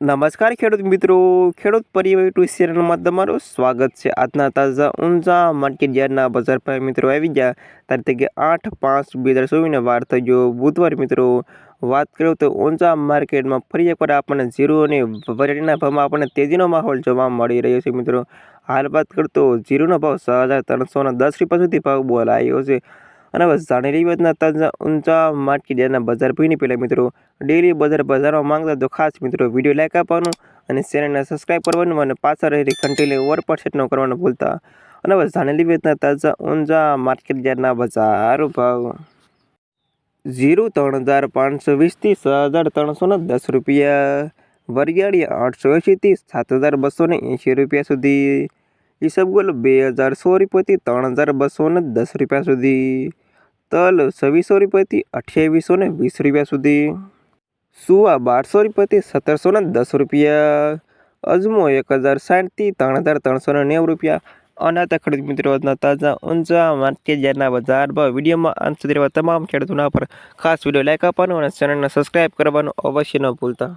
નમસ્કાર ખેડૂત મિત્રો, ખેડૂત પરિવાર ટુ ચેનલમાં તમારું સ્વાગત છે. આજના તાજા ઊંઝા માર્કેટ યાર્ડના બજાર ભાવ મિત્રો આવી ગયા. તારીખે આઠ પાંચ બે હજાર ચોવીસને વાર થઈ ગયો. બુધવાર મિત્રો, વાત કરું તો ઊંઝા માર્કેટમાં ફરી એકવાર આપણને જીરો અને વરાળીના ભાવમાં આપણને તેજીનો માહોલ જોવા મળી રહ્યો છે મિત્રો. હાલ વાત કરતો જીરોનો ભાવ છ હજાર ત્રણસો દસ રૂપિયા સુધી ભાવ બોલાયો છે. અને હવે જાણી રીતના તાજા ઊંચા માર્કેટ યાર્ડના બજાર ભીની પહેલાં મિત્રો ડેલી બજાર બજારમાં માંગતા તો ખાસ મિત્રો વીડિયો લાઈક આપવાનું અને ચેનલને સબસ્ક્રાઈબ કરવાનું અને પાછળ રહેલી ઘંટીને ઓર પર સેટ ન કરવાનું ભૂલતા. અને જાણેલી રીતના તાજા માર્કેટ યાર્ડના બજાર ભાવ. ઝીરો ત્રણ હજાર પાંચસો વીસથી છ હજાર ત્રણસો ને દસ રૂપિયા. વરિયાળી આઠસો એંશીથી સાત હજાર બસો ને એંશી રૂપિયા સુધી. ઈસબગુલ બે હજાર સો રૂપિયાથી ત્રણ હજાર બસો ને દસ રૂપિયા સુધી. તલ છવ્વીસો રૂપિયાથી અઠ્યાવીસો ને વીસ રૂપિયા સુધી. સુવા બારસો રૂપિયાથી સત્તરસો ને દસ રૂપિયા. અજમો એક હજાર સાઠથી ત્રણ હજાર ત્રણસો ને નેવું રૂપિયા. અનાતા ખેડૂત મિત્રો, આજના તાજા ઊંચા માર્કેટ જ્યારના બજાર ભાવ વિડીયોમાં અંત સુધી તમામ ખેડૂતોના પર ખાસ વીડિયો લાઈક આપવાનું અને ચેનલને સબસ્ક્રાઈબ કરવાનું અવશ્ય ન ભૂલતા.